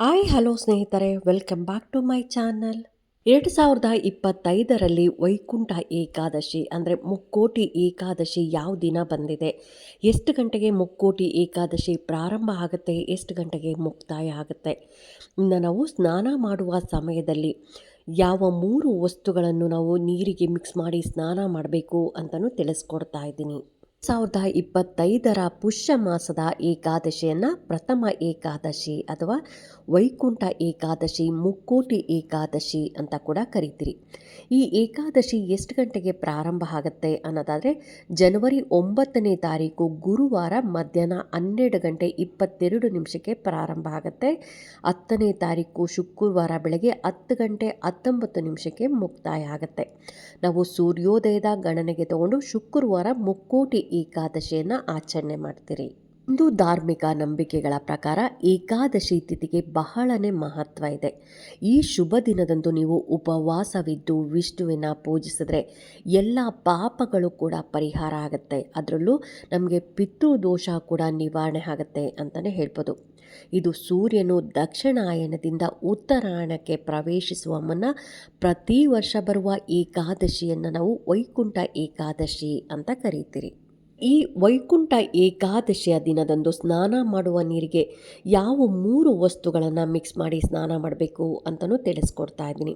Hi, hello ಸ್ನೇಹಿತರೆ, welcome back to my channel. ಎರಡು ಸಾವಿರದ ಇಪ್ಪತ್ತೈದರಲ್ಲಿ ವೈಕುಂಠ ಏಕಾದಶಿ, ಅಂದರೆ ಮುಕ್ಕೋಟಿ ಏಕಾದಶಿ ಯಾವ ದಿನ ಬಂದಿದೆ? ಎಷ್ಟು ಗಂಟೆಗೆ ಮುಕ್ಕೋಟಿ ಏಕಾದಶಿ ಪ್ರಾರಂಭ ಆಗುತ್ತೆ? ಎಷ್ಟು ಗಂಟೆಗೆ ಮುಕ್ತಾಯ ಆಗುತ್ತೆ? ಇನ್ನು ನಾವು ಸ್ನಾನ ಮಾಡುವ ಸಮಯದಲ್ಲಿ ಯಾವ ಮೂರು ವಸ್ತುಗಳನ್ನು ನಾವು ನೀರಿಗೆ ಮಿಕ್ಸ್ ಮಾಡಿ ಸ್ನಾನ ಮಾಡಬೇಕು ಅಂತಲೂ ತಿಳಿಸ್ಕೊಡ್ತಾ ಇದ್ದೀನಿ. ಸಾವಿರದ ಇಪ್ಪತ್ತೈದರ ಪುಷ್ಯ ಮಾಸದ ಏಕಾದಶಿಯನ್ನು ಪ್ರಥಮ ಏಕಾದಶಿ ಅಥವಾ ವೈಕುಂಠ ಏಕಾದಶಿ, ಮುಕ್ಕೋಟಿ ಏಕಾದಶಿ ಅಂತ ಕೂಡ ಕರಿತೀರಿ. ಈ ಏಕಾದಶಿ ಎಷ್ಟು ಗಂಟೆಗೆ ಪ್ರಾರಂಭ ಆಗುತ್ತೆ ಅನ್ನೋದಾದರೆ ಜನವರಿ ಒಂಬತ್ತನೇ ತಾರೀಕು ಗುರುವಾರ ಮಧ್ಯಾಹ್ನ ಹನ್ನೆರಡು ಗಂಟೆ ಇಪ್ಪತ್ತೆರಡು ನಿಮಿಷಕ್ಕೆ ಪ್ರಾರಂಭ ಆಗುತ್ತೆ. ಹತ್ತನೇ ತಾರೀಕು ಶುಕ್ರವಾರ ಬೆಳಗ್ಗೆ ಹತ್ತು ಗಂಟೆ ಹತ್ತೊಂಬತ್ತು ನಿಮಿಷಕ್ಕೆ ಮುಕ್ತಾಯ ಆಗುತ್ತೆ. ನಾವು ಸೂರ್ಯೋದಯದ ಗಣನೆಗೆ ತಗೊಂಡು ಶುಕ್ರವಾರ ಮುಕ್ಕೋಟಿ ಏಕಾದಶಿಯನ್ನು ಆಚರಣೆ ಮಾಡ್ತೀರಿ. ಹಿಂದೂ ಧಾರ್ಮಿಕ ನಂಬಿಕೆಗಳ ಪ್ರಕಾರ ಏಕಾದಶಿ ತಿಥಿಗೆ ಬಹಳನೇ ಮಹತ್ವ ಇದೆ. ಈ ಶುಭ ದಿನದಂದು ನೀವು ಉಪವಾಸವಿದ್ದು, ವಿಷ್ಣುವಿನ ಪೂಜಿಸಿದ್ರೆ ಎಲ್ಲ ಪಾಪಗಳು ಕೂಡ ಪರಿಹಾರ ಆಗುತ್ತೆ. ಅದರಲ್ಲೂ ನಮಗೆ ಪಿತೃದೋಷ ಕೂಡ ನಿವಾರಣೆ ಆಗುತ್ತೆ ಅಂತಲೇ ಹೇಳ್ಬೋದು. ಇದು ಸೂರ್ಯನು ದಕ್ಷಿಣಾಯನದಿಂದ ಉತ್ತರಾಯಣಕ್ಕೆ ಪ್ರವೇಶಿಸುವ ಮುನ್ನ ಪ್ರತಿ ವರ್ಷ ಬರುವ ಏಕಾದಶಿಯನ್ನು ನಾವು ವೈಕುಂಠ ಏಕಾದಶಿ ಅಂತ ಕರೀತೀರಿ. ಈ ವೈಕುಂಠ ಏಕಾದಶಿಯ ದಿನದಂದು ಸ್ನಾನ ಮಾಡುವ ನೀರಿಗೆ ಯಾವ ಮೂರು ವಸ್ತುಗಳನ್ನು ಮಿಕ್ಸ್ ಮಾಡಿ ಸ್ನಾನ ಮಾಡಬೇಕು ಅಂತಲೂ ತಿಳಿಸ್ಕೊಡ್ತಾ ಇದ್ದೀನಿ.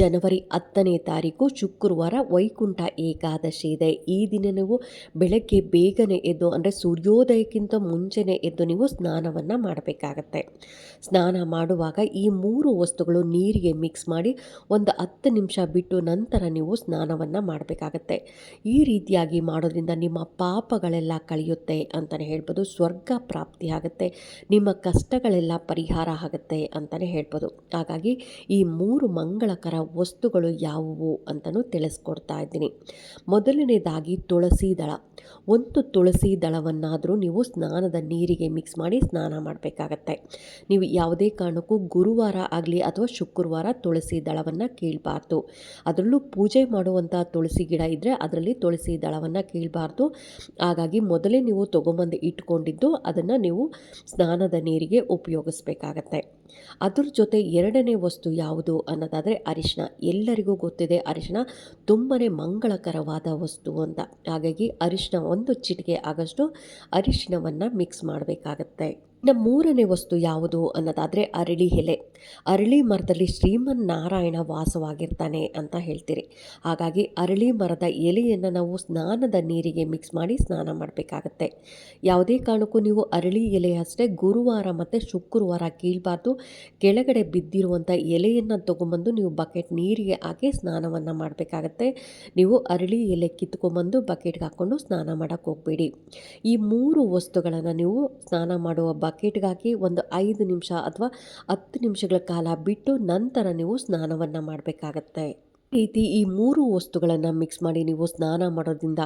ಜನವರಿ ಹತ್ತನೇ ತಾರೀಕು ಶುಕ್ರವಾರ ವೈಕುಂಠ ಏಕಾದಶಿ ಇದೆ. ಈ ದಿನ ನೀವು ಬೆಳಗ್ಗೆ ಬೇಗನೆ ಎದ್ದು, ಅಂದರೆ ಸೂರ್ಯೋದಯಕ್ಕಿಂತ ಮುಂಚೆನೇ ಎದ್ದು ನೀವು ಸ್ನಾನವನ್ನು ಮಾಡಬೇಕಾಗತ್ತೆ. ಸ್ನಾನ ಮಾಡುವಾಗ ಈ ಮೂರು ವಸ್ತುಗಳು ನೀರಿಗೆ ಮಿಕ್ಸ್ ಮಾಡಿ ಒಂದು ಹತ್ತು ನಿಮಿಷ ಬಿಟ್ಟು ನಂತರ ನೀವು ಸ್ನಾನವನ್ನು ಮಾಡಬೇಕಾಗತ್ತೆ. ಈ ರೀತಿಯಾಗಿ ಮಾಡೋದ್ರಿಂದ ನಿಮ್ಮ ಪಾಪಗಳೆಲ್ಲ ಕಳೆಯುತ್ತೆ ಅಂತಲೇ ಹೇಳ್ಬೋದು. ಸ್ವರ್ಗ ಪ್ರಾಪ್ತಿ ಆಗುತ್ತೆ, ನಿಮ್ಮ ಕಷ್ಟಗಳೆಲ್ಲ ಪರಿಹಾರ ಆಗುತ್ತೆ ಅಂತಲೇ ಹೇಳ್ಬೋದು. ಹಾಗಾಗಿ ಈ ಮೂರು ಮಂಗಳಕರ ವಸ್ತುಗಳು ಯಾವುವು ಅಂತಲೂ ತಿಳಿಸ್ಕೊಡ್ತಾ ಇದ್ದೀನಿ. ಮೊದಲನೇದಾಗಿ ತುಳಸಿ ದಳ. ಒಂದು ತುಳಸಿ ದಳವನ್ನಾದರೂ ನೀವು ಸ್ನಾನದ ನೀರಿಗೆ ಮಿಕ್ಸ್ ಮಾಡಿ ಸ್ನಾನ ಮಾಡಬೇಕಾಗತ್ತೆ. ನೀವು ಯಾವುದೇ ಕಾರಣಕ್ಕೂ ಗುರುವಾರ ಆಗಲಿ ಅಥವಾ ಶುಕ್ರವಾರ ತುಳಸಿ ದಳವನ್ನು ಕೀಳಬಾರ್ದು. ಅದರಲ್ಲೂ ಪೂಜೆ ಮಾಡುವಂಥ ತುಳಸಿ ಗಿಡ ಇದ್ದರೆ ಅದರಲ್ಲಿ ತುಳಸಿ ದಳವನ್ನು ಕೀಳಬಾರ್ದು. ಹಾಗಾಗಿ ಮೊದಲೇ ನೀವು ತೊಗೊಂಬಂದು ಇಟ್ಕೊಂಡಿದ್ದು ಅದನ್ನು ನೀವು ಸ್ನಾನದ ನೀರಿಗೆ ಉಪಯೋಗಿಸ್ಬೇಕಾಗತ್ತೆ. ಅದ್ರ ಜೊತೆ ಎರಡನೇ ವಸ್ತು ಯಾವುದು ಅನ್ನೋದಾದರೆ ಅರಿಶಿನ ಎಲ್ಲರಿಗೂ ಗೊತ್ತಿದೆ ಅರಿಶಿನ ತುಂಬಾ ಮಂಗಳಕರವಾದ ವಸ್ತು ಅಂತ. ಹಾಗಾಗಿ ಅರಿಶಿನ ಒಂದು ಚಿಟಿಕೆ ಆಗಷ್ಟು ಅರಿಶಿನವನ್ನು ಮಿಕ್ಸ್ ಮಾಡಬೇಕಾಗತ್ತೆ. ಇನ್ನು ಮೂರನೇ ವಸ್ತು ಯಾವುದು ಅನ್ನೋದಾದರೆ ಅರಳಿ ಎಲೆ. ಅರಳಿ ಮರದಲ್ಲಿ ಶ್ರೀಮನ್ ನಾರಾಯಣ ವಾಸವಾಗಿರ್ತಾನೆ ಅಂತ ಹೇಳ್ತೀರಿ. ಹಾಗಾಗಿ ಅರಳಿ ಮರದ ಎಲೆಯನ್ನು ನಾವು ಸ್ನಾನದ ನೀರಿಗೆ ಮಿಕ್ಸ್ ಮಾಡಿ ಸ್ನಾನ ಮಾಡಬೇಕಾಗತ್ತೆ. ಯಾವುದೇ ಕಾರಣಕ್ಕೂ ನೀವು ಅರಳಿ ಎಲೆ ಅಷ್ಟೇ ಗುರುವಾರ ಮತ್ತು ಶುಕ್ರವಾರ ಕೀಳಬಾರ್ದು. ಕೆಳಗಡೆ ಬಿದ್ದಿರುವಂಥ ಎಲೆಯನ್ನು ತೊಗೊಂಬಂದು ನೀವು ಬಕೆಟ್ ನೀರಿಗೆ ಹಾಕಿ ಸ್ನಾನವನ್ನು ಮಾಡಬೇಕಾಗತ್ತೆ. ನೀವು ಅರಳಿ ಎಲೆ ಕಿತ್ಕೊಂಬಂದು ಬಕೆಟ್ಗೆ ಹಾಕ್ಕೊಂಡು ಸ್ನಾನ ಮಾಡೋಕ್ಕೆ ಹೋಗಬೇಡಿ. ಈ ಮೂರು ವಸ್ತುಗಳನ್ನು ನೀವು ಸ್ನಾನ ಮಾಡುವ ಬಕೆಟ್ಗೆ ಹಾಕಿ ಒಂದು ಐದು ನಿಮಿಷ ಅಥವಾ ಹತ್ತು ನಿಮಿಷಗಳ ಕಾಲ ಬಿಟ್ಟು ನಂತರ ನೀವು ಸ್ನಾನವನ್ನು ಮಾಡಬೇಕಾಗತ್ತೆ. ರೀತಿ ಈ ಮೂರು ವಸ್ತುಗಳನ್ನು ಮಿಕ್ಸ್ ಮಾಡಿ ನೀವು ಸ್ನಾನ ಮಾಡೋದ್ರಿಂದ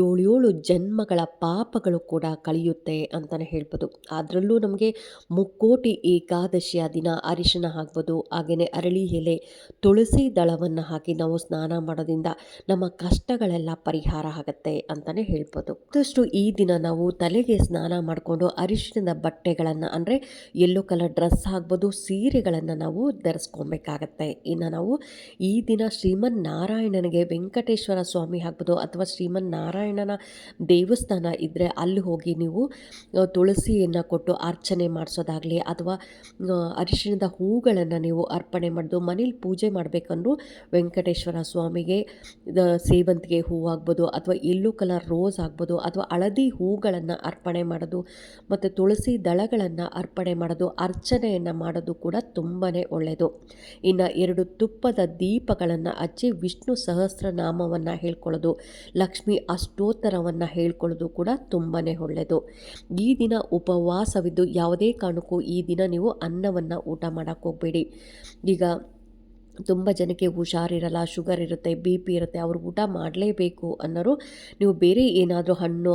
ಏಳು ಜನ್ಮಗಳ ಪಾಪಗಳು ಕೂಡ ಕಳೆಯುತ್ತೆ ಅಂತಲೇ ಹೇಳ್ಬೋದು. ಅದರಲ್ಲೂ ನಮಗೆ ಮುಕ್ಕೋಟಿ ಏಕಾದಶಿಯ ದಿನ ಅರಿಶಿನ ಹಾಕ್ಬೋದು ಹಾಗೆಯೇ ಅರಳಿ ಎಲೆ, ತುಳಸಿ ದಳವನ್ನು ಹಾಕಿ ನಾವು ಸ್ನಾನ ಮಾಡೋದ್ರಿಂದ ನಮ್ಮ ಕಷ್ಟಗಳೆಲ್ಲ ಪರಿಹಾರ ಆಗುತ್ತೆ ಅಂತಲೇ ಹೇಳ್ಬೋದು. ಮತ್ತಷ್ಟು ಈ ದಿನ ನಾವು ತಲೆಗೆ ಸ್ನಾನ ಮಾಡಿಕೊಂಡು ಅರಿಶಿಣದ ಬಟ್ಟೆಗಳನ್ನು ಅಂದರೆ ಯೆಲ್ಲೋ ಕಲರ್ ಡ್ರೆಸ್ ಆಗ್ಬೋದು, ಸೀರೆಗಳನ್ನು ನಾವು ಧರಿಸ್ಕೊಬೇಕಾಗತ್ತೆ. ಇನ್ನು ನಾವು ಈ ದಿನ ಶ್ರೀಮನ್ ನಾರಾಯಣನಿಗೆ ವೆಂಕಟೇಶ್ವರ ಸ್ವಾಮಿ ಆಗ್ಬೋದು ಅಥವಾ ಶ್ರೀಮನ್ ನಾರಾಯಣನ ದೇವಸ್ಥಾನ ಇದ್ದರೆ ಅಲ್ಲಿ ಹೋಗಿ ನೀವು ತುಳಸಿಯನ್ನು ಕೊಟ್ಟು ಅರ್ಚನೆ ಮಾಡಿಸೋದಾಗಲಿ ಅಥವಾ ಅರಿಶಿಣದ ಹೂಗಳನ್ನು ನೀವು ಅರ್ಪಣೆ ಮಾಡೋದು ಮನೇಲಿ ಪೂಜೆ ಮಾಡಬೇಕಂದ್ರೂ ವೆಂಕಟೇಶ್ವರ ಸ್ವಾಮಿಗೆ ಸೇವಂತಿಗೆ ಹೂವು ಆಗ್ಬೋದು ಅಥವಾ ಎಲ್ಲೋ ಕಲರ್ ರೋಸ್ ಆಗ್ಬೋದು ಅಥವಾ ಹಳದಿ ಹೂಗಳನ್ನು ಅರ್ಪಣೆ ಮಾಡೋದು ಮತ್ತು ತುಳಸಿ ದಳಗಳನ್ನು ಅರ್ಪಣೆ ಮಾಡೋದು, ಅರ್ಚನೆಯನ್ನು ಮಾಡೋದು ಕೂಡ ತುಂಬಾ ಒಳ್ಳೆಯದು ಇನ್ನು ಎರಡು ತುಪ್ಪದ ದೀಪಗಳನ್ನು ಹಚ್ಚಿ ವಿಷ್ಣು ಸಹಸ್ರನಾಮವನ್ನು ಹೇಳ್ಕೊಳ್ಳೋದು, ಲಕ್ಷ್ಮಿ ಅಷ್ಟೋತ್ತರವನ್ನು ಹೇಳ್ಕೊಳ್ಳೋದು ಕೂಡ ತುಂಬಾ ಒಳ್ಳೆಯದು ಈ ದಿನ ಉಪವಾಸವಿದ್ದು ಯಾವುದೇ ಕಾರಣಕ್ಕೂ ಈ ದಿನ ನೀವು ಅನ್ನವನ್ನು ಊಟ ಮಾಡೋಕ್ಕೆ ಹೋಗಬೇಡಿ. ಈಗ ತುಂಬ ಜನಕ್ಕೆ ಹುಷಾರಿರಲ್ಲ ಶುಗರ್ ಇರುತ್ತೆ, ಬಿ ಪಿ ಇರುತ್ತೆ, ಅವ್ರು ಊಟ ಮಾಡಲೇಬೇಕು ಅನ್ನೋರು ನೀವು ಬೇರೆ ಏನಾದರೂ ಹಣ್ಣು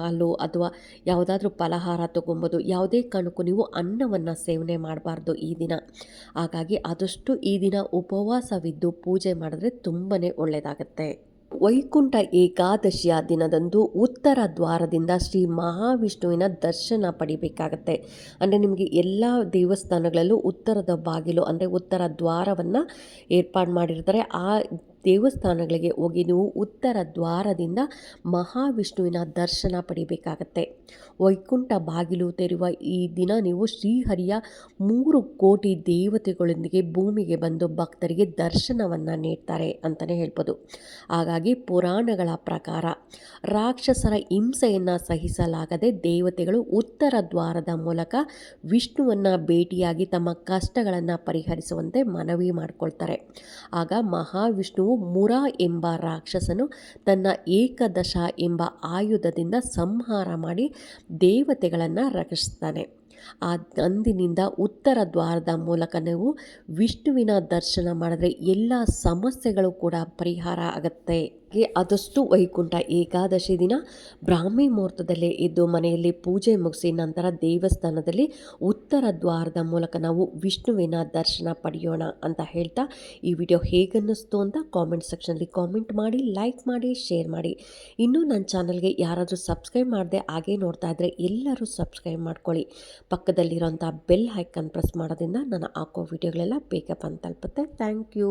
ಹಾಲು ಅಥವಾ ಯಾವುದಾದ್ರೂ ಫಲಹಾರ ತೊಗೊಬೋದು. ಯಾವುದೇ ಕಾರಣಕ್ಕೂ ನೀವು ಅನ್ನವನ್ನು ಸೇವನೆ ಮಾಡಬಾರ್ದು ಈ ದಿನ. ಹಾಗಾಗಿ ಆದಷ್ಟು ಈ ದಿನ ಉಪವಾಸವಿದ್ದು ಪೂಜೆ ಮಾಡಿದ್ರೆ ತುಂಬಾ ಒಳ್ಳೆಯದಾಗತ್ತೆ ವೈಕುಂಠ ಏಕಾದಶಿಯ ದಿನದಂದು ಉತ್ತರ ದ್ವಾರದಿಂದ ಶ್ರೀ ಮಹಾವಿಷ್ಣುವಿನ ದರ್ಶನ ಪಡಿಬೇಕಾಗತ್ತೆ. ಅಂದರೆ ನಿಮಗೆ ಎಲ್ಲ ದೇವಸ್ಥಾನಗಳಲ್ಲೂ ಉತ್ತರದ ಬಾಗಿಲು, ಅಂದರೆ ಉತ್ತರ ದ್ವಾರವನ್ನು ಏರ್ಪಾಡು ಮಾಡಿರ್ತಾರೆ. ಆ ದೇವಸ್ಥಾನಗಳಿಗೆ ಹೋಗಿ ನೀವು ಉತ್ತರ ದ್ವಾರದಿಂದ ಮಹಾವಿಷ್ಣುವಿನ ದರ್ಶನ ಪಡಿಬೇಕಾಗತ್ತೆ. ವೈಕುಂಠ ಬಾಗಿಲು ತೆರೆಯುವ ಈ ದಿನ ನೀವು ಶ್ರೀಹರಿಯ ಮೂರು ಕೋಟಿ ದೇವತೆಗಳೊಂದಿಗೆ ಭೂಮಿಗೆ ಬಂದು ಭಕ್ತರಿಗೆ ದರ್ಶನವನ್ನು ನೀಡ್ತಾರೆ ಅಂತಲೇ ಹೇಳ್ಬೋದು. ಹಾಗಾಗಿ ಪುರಾಣಗಳ ಪ್ರಕಾರ ರಾಕ್ಷಸರ ಹಿಂಸೆಯನ್ನು ಸಹಿಸಲಾಗದೆ ದೇವತೆಗಳು ಉತ್ತರ ದ್ವಾರದ ಮೂಲಕ ವಿಷ್ಣುವನ್ನು ಭೇಟಿಯಾಗಿ ತಮ್ಮ ಕಷ್ಟಗಳನ್ನು ಪರಿಹರಿಸುವಂತೆ ಮನವಿ ಮಾಡಿಕೊಳ್ತಾರೆ. ಆಗ ಮಹಾವಿಷ್ಣುವು ಮುರಾ ಎಂಬ ರಾಕ್ಷಸನು ತನ್ನ ಏಕದಶ ಎಂಬ ಆಯುಧದಿಂದ ಸಂಹಾರ ಮಾಡಿ ದೇವತೆಗಳನ್ನು ರಕ್ಷಿಸ್ತಾನೆ. ಆ ಅಂದಿನಿಂದ ಉತ್ತರ ದ್ವಾರದ ಮೂಲಕ ನೀವು ವಿಷ್ಣುವಿನ ದರ್ಶನ ಮಾಡಿದ್ರೆ ಎಲ್ಲ ಸಮಸ್ಯೆಗಳು ಕೂಡ ಪರಿಹಾರ ಆಗುತ್ತೆ. ಗೆ ಆದಷ್ಟು ವೈಕುಂಠ ಏಕಾದಶಿ ದಿನ ಬ್ರಾಹ್ಮಿ ಮುಹೂರ್ತದಲ್ಲೇ ಎದ್ದು ಮನೆಯಲ್ಲಿ ಪೂಜೆ ಮುಗಿಸಿ ನಂತರ ದೇವಸ್ಥಾನದಲ್ಲಿ ಉತ್ತರ ದ್ವಾರದ ಮೂಲಕ ನಾವು ವಿಷ್ಣುವಿನ ದರ್ಶನ ಪಡೆಯೋಣ ಅಂತ ಹೇಳ್ತಾ ಈ ವಿಡಿಯೋ ಹೇಗನ್ನಿಸ್ತು ಅಂತ ಕಾಮೆಂಟ್ ಸೆಕ್ಷನಲ್ಲಿ ಕಾಮೆಂಟ್ ಮಾಡಿ ಲೈಕ್ ಮಾಡಿ ಶೇರ್ ಮಾಡಿ. ಇನ್ನೂ ನನ್ನ ಚಾನಲ್ಗೆ ಯಾರಾದರೂ ಸಬ್ಸ್ಕ್ರೈಬ್ ಮಾಡದೆ ಹಾಗೆ ನೋಡ್ತಾ ಇದ್ದರೆ ಎಲ್ಲರೂ ಸಬ್ಸ್ಕ್ರೈಬ್ ಮಾಡ್ಕೊಳ್ಳಿ. ಪಕ್ಕದಲ್ಲಿರೋಂಥ ಬೆಲ್ ಹೈಕನ್ ಪ್ರೆಸ್ ಮಾಡೋದ್ರಿಂದ ನಾನು ಹಾಕೋ ವಿಡಿಯೋಗಳೆಲ್ಲ ಬೇಗ ಬಂದು ತಲುಪುತ್ತೆ. Thank you